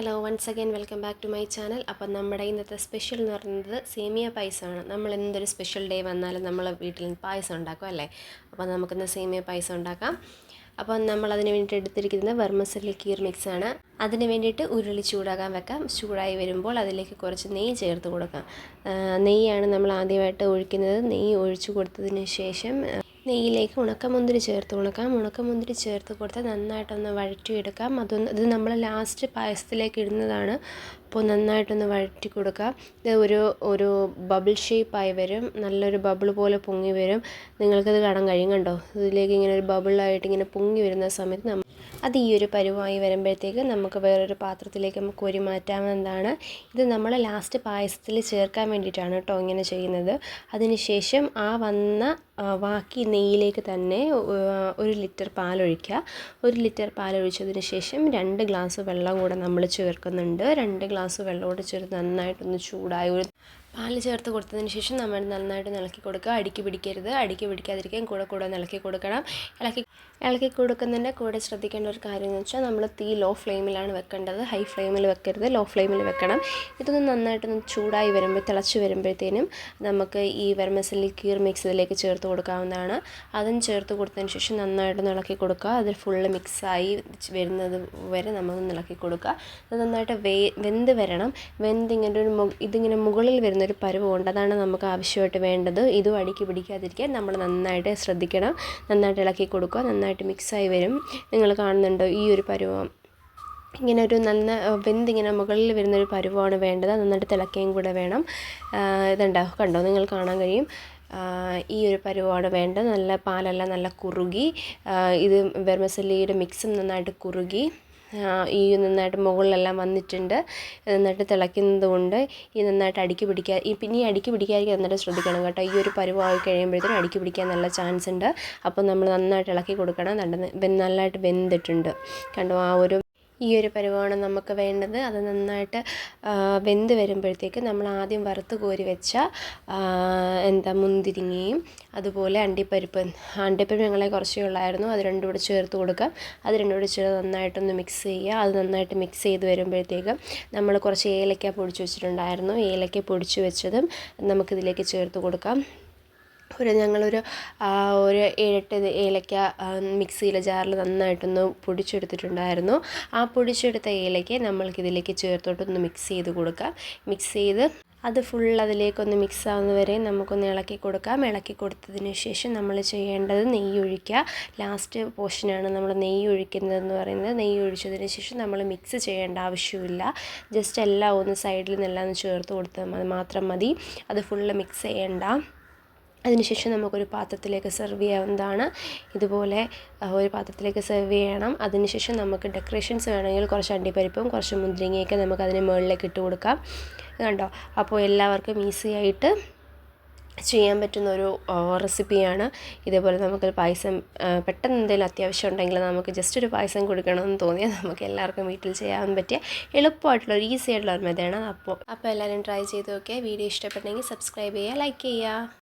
Back to my channel അപ്പം നമ്മുടെ ഇന്നത്തെ സ്പെഷ്യൽ എന്ന് പറയുന്നത് സേമിയ പായസമാണ്. നമ്മൾ എന്തൊരു സ്പെഷ്യൽ ഡേ വന്നാലും നമ്മൾ വീട്ടിൽ പായസം ഉണ്ടാക്കും അല്ലേ? അപ്പോൾ നമുക്കിന്ന് സേമിയ പായസം ഉണ്ടാക്കാം. അപ്പോൾ നമ്മൾ അതിന് വേണ്ടിയിട്ട് എടുത്തിരിക്കുന്നത് വെർമസലി കീർ മിക്സ് ആണ്. അതിന് വേണ്ടിയിട്ട് ഉരുളി ചൂടാകാൻ വെക്കാം. ചൂടായി വരുമ്പോൾ അതിലേക്ക് കുറച്ച് നെയ്യ് ചേർത്ത് കൊടുക്കാം. നെയ്യാണ് നമ്മൾ ആദ്യമായിട്ട് ഒഴിക്കുന്നത്. നെയ്യ് ഒഴിച്ചു കൊടുത്തതിന് ശേഷം നെയ്യിലേക്ക് ഉണക്കമുന്തിരി ചേർത്ത് കൊടുക്കാം. ഉണക്കമുന്തിരി ചേർത്ത് കൊടുത്ത് നന്നായിട്ടൊന്ന് വഴറ്റിയെടുക്കാം. അതൊന്ന് ഇത് നമ്മൾ ലാസ്റ്റ് പായസത്തിലേക്ക് ഇടുന്നതാണ്. അപ്പോൾ നന്നായിട്ടൊന്ന് വഴറ്റി കൊടുക്കാം ഇത് ഒരു ഒരു ബബിൾ ഷേപ്പായി വരും. നല്ലൊരു ബബിൾ പോലെ പൊങ്ങി വരും. നിങ്ങൾക്കത് കാണാൻ കഴിയും കണ്ടോ? ഇതിലേക്ക് ഇങ്ങനെ ഒരു ബബിളായിട്ട് ഇങ്ങനെ പൊങ്ങി വരുന്ന സമയത്ത് നമ്മൾ അത് ഈ ഒരു പരുവമായി വരുമ്പോഴത്തേക്ക് നമുക്ക് വേറൊരു പാത്രത്തിലേക്ക് നമുക്ക് കോരി മാറ്റാവുന്നതാണ്. ഇത് നമ്മൾ ലാസ്റ്റ് പായസത്തിൽ ചേർക്കാൻ വേണ്ടിയിട്ടാണ് കേട്ടോ ഇങ്ങനെ ചെയ്യുന്നത്. അതിനുശേഷം ആ വന്ന ബാക്കി നെയ്യിലേക്ക് തന്നെ ഒരു ലിറ്റർ പാലൊഴിക്കുക. ഒരു ലിറ്റർ പാലൊഴിച്ചതിന് ശേഷം രണ്ട് ഗ്ലാസ് വെള്ളം കൂടെ നമ്മൾ ചേർക്കുന്നുണ്ട്. രണ്ട് ഗ്ലാസ് വെള്ളം കൂടെ ചേർത്ത് നന്നായിട്ടൊന്ന് ചൂടായി ഒരു പാൽ ചേർത്ത് കൊടുത്തതിന് ശേഷം നമ്മൾ നന്നായിട്ട് ഇളക്കി കൊടുക്കുക. അടുക്കി പിടിക്കരുത്. അടുക്കി പിടിക്കാതിരിക്കാൻ കൂടെ കൂടെ ഇളക്കി കൊടുക്കണം. ഇളക്കി ഇളക്കി കൊടുക്കുന്നതിന്റെ കൂടെ ശ്രദ്ധിക്കേണ്ട ഒരു കാര്യം എന്ന് വെച്ചാൽ നമ്മൾ തീ ലോ ഫ്ലെയിമിലാണ് വെക്കേണ്ടത്. ഹൈ ഫ്ലെയിമിൽ വെക്കരുത്. ലോ ഫ്ലെയിമിൽ വെക്കണം. ഇതൊന്ന് നന്നായിട്ടൊന്ന് ചൂടായി വരുമ്പോൾ തിളച്ച് വരുമ്പോഴത്തേനും നമുക്ക് ഈ വെർമസല്ലി കീർ മിക്സ് ഇതിലേക്ക് ചേർത്ത് കൊടുക്കാവുന്നതാണ്. അതും ചേർത്ത് കൊടുത്തതിന് ശേഷം നന്നായിട്ടൊന്ന് ഇളക്കി കൊടുക്കുക. അതിൽ ഫുള്ള് മിക്സായി വരുന്നത് വരെ നമ്മളൊന്ന് ഇളക്കി കൊടുക്കുക. അത് നന്നായിട്ട് വേ വെന്ത് വരണം. വെന്ത് ഇങ്ങനെ ഒരു ഇതിങ്ങനെ മുകളിൽ വരുന്നൊരു പരുവമുണ്ട് അതാണ് നമുക്ക് ആവശ്യമായിട്ട് വേണ്ടത്. ഇതും അടുക്കി പിടിക്കാതിരിക്കാൻ നമ്മൾ നന്നായിട്ട് ശ്രദ്ധിക്കണം. നന്നായിട്ട് ഇളക്കി കൊടുക്കുക. നന്നായിട്ട് മിക്സായി വരും. നിങ്ങൾ കാണുന്നുണ്ടോ ഈ ഒരു പരുവം? ഇങ്ങനെ ഒരു നല്ല വെന്ത് ഇങ്ങനെ മുകളിൽ വരുന്നൊരു പരുവമാണ് വേണ്ടത്. നന്നായിട്ട് തിളക്കുകയും കൂടെ വേണം. ഇതുണ്ടോ? കണ്ടോ? നിങ്ങൾ കാണാൻ കഴിയും. ഈ ഒരു പരുവാണ് വേണ്ടത്. നല്ല പാലെല്ലാം നല്ല കുറുകി ഇത് വെർമസല്ലിയുടെ മിക്സും നന്നായിട്ട് കുറുകി. ഈ നന്നായിട്ട് മുകളിലെല്ലാം വന്നിട്ടുണ്ട്. നന്നായിട്ട് തിളയ്ക്കുന്നത് കൊണ്ട് ഈ നന്നായിട്ട് അടുക്കി പിടിക്കാൻ ഈ പിന്നെ ഈ അടുക്കി പിടിക്കാതിരിക്കാൻ നന്നായിട്ട് ശ്രദ്ധിക്കണം കേട്ടോ. ഈ ഒരു പരുവമായി കഴിയുമ്പോഴത്തേനും അടുക്കി പിടിക്കാൻ നല്ല ചാൻസ് ഉണ്ട്. അപ്പോൾ നമ്മൾ നന്നായിട്ട് ഇളക്കി കൊടുക്കണം. നല്ല നന്നായിട്ട് വെന്തിട്ടുണ്ട്. കണ്ടോ? ആ ഒരു ഈ ഒരു പരുവമാണ് നമുക്ക് വേണ്ടത് അത് നന്നായിട്ട് വെന്ത് വരുമ്പോഴത്തേക്ക് നമ്മൾ ആദ്യം വറുത്ത് കോരി വെച്ച എന്താ മുന്തിരിങ്ങയും അതുപോലെ അണ്ടിപ്പരിപ്പ് അണ്ടിപ്പരിപ്പ് ഞങ്ങളെ കുറച്ചേ ഉള്ളായിരുന്നു. അത് രണ്ടും കൂടെ ചേർത്ത് കൊടുക്കാം അത് രണ്ടും കൂടെ ചേർത്ത് നന്നായിട്ടൊന്ന് മിക്സ് ചെയ്യുക. അത് നന്നായിട്ട് മിക്സ് ചെയ്ത് വരുമ്പോഴത്തേക്കും നമ്മൾ കുറച്ച് ഏലക്ക പൊടിച്ച് വെച്ചിട്ടുണ്ടായിരുന്നു. ഏലക്ക പൊടിച്ച് വെച്ചതും നമുക്കിതിലേക്ക് ചേർത്ത് കൊടുക്കാം. ഒരു ഞങ്ങളൊരു ഒരു ഏഴെട്ട് ഏലക്ക മിക്സിയിലെ ജാറിൽ നന്നായിട്ടൊന്ന് പൊടിച്ചെടുത്തിട്ടുണ്ടായിരുന്നു. ആ പൊടിച്ചെടുത്ത ഏലക്ക നമ്മൾക്കിതിലേക്ക് ചേർത്തോട്ടൊന്ന് മിക്സ് ചെയ്ത് കൊടുക്കാം. മിക്സ് ചെയ്ത് അത് ഫുൾ അതിലേക്കൊന്ന് മിക്സ് ആവുന്ന വരെ നമുക്കൊന്ന് ഇളക്കി കൊടുക്കാം. ഇളക്കി കൊടുത്തതിന് ശേഷം നമ്മൾ ചെയ്യേണ്ടത് നെയ്യ് ഒഴിക്കുക. ലാസ്റ്റ് പോർഷനാണ് നമ്മൾ നെയ്യ് ഒഴിക്കുന്നതെന്ന് പറയുന്നത്. നെയ്യ് ഒഴിച്ചതിന് ശേഷം നമ്മൾ മിക്സ് ചെയ്യേണ്ട ആവശ്യമില്ല. ജസ്റ്റ് എല്ലാം ഒന്ന് സൈഡിൽ നിന്നെല്ലാം ഒന്ന് ചേർത്ത് കൊടുത്താൽ മാത്രം മതി. അത് ഫുള്ള് മിക്സ് ചെയ്യേണ്ട. അതിനുശേഷം നമുക്കൊരു പാത്രത്തിലേക്ക് സെർവ് ചെയ്യാവുന്നതാണ്. ഇതുപോലെ ഒരു പാത്രത്തിലേക്ക് സെർവ് ചെയ്യണം. അതിനുശേഷം നമുക്ക് ഡെക്കറേഷൻസ് വേണമെങ്കിൽ കുറച്ച് അണ്ടിപ്പരിപ്പും കുറച്ച് മുന്തിരിങ്ങയൊക്കെ നമുക്ക് അതിന് മുകളിലേക്ക് ഇട്ട് കൊടുക്കാം. കണ്ടോ? അപ്പോൾ എല്ലാവർക്കും ഈസി ആയിട്ട് ചെയ്യാൻ പറ്റുന്ന ഒരു റെസിപ്പിയാണ് ഇതേപോലെ നമുക്ക് പായസം പെട്ടെന്ന് എന്തെങ്കിലും അത്യാവശ്യം ഉണ്ടെങ്കിൽ നമുക്ക് ജസ്റ്റ് ഒരു പായസം കൊടുക്കണമെന്ന് തോന്നിയാൽ നമുക്ക് എല്ലാവർക്കും വീട്ടിൽ ചെയ്യാൻ പറ്റിയ എളുപ്പമായിട്ടുള്ള ഒരു ഈസി ആയിട്ടുള്ള ഒരു മെത്തേഡാണ് അപ്പോൾ അപ്പോൾ എല്ലാവരും ട്രൈ ചെയ്ത് നോക്കിയാൽ വീഡിയോ ഇഷ്ടപ്പെട്ടെങ്കിൽ സബ്സ്ക്രൈബ് ചെയ്യുക ലൈക്ക് ചെയ്യുക.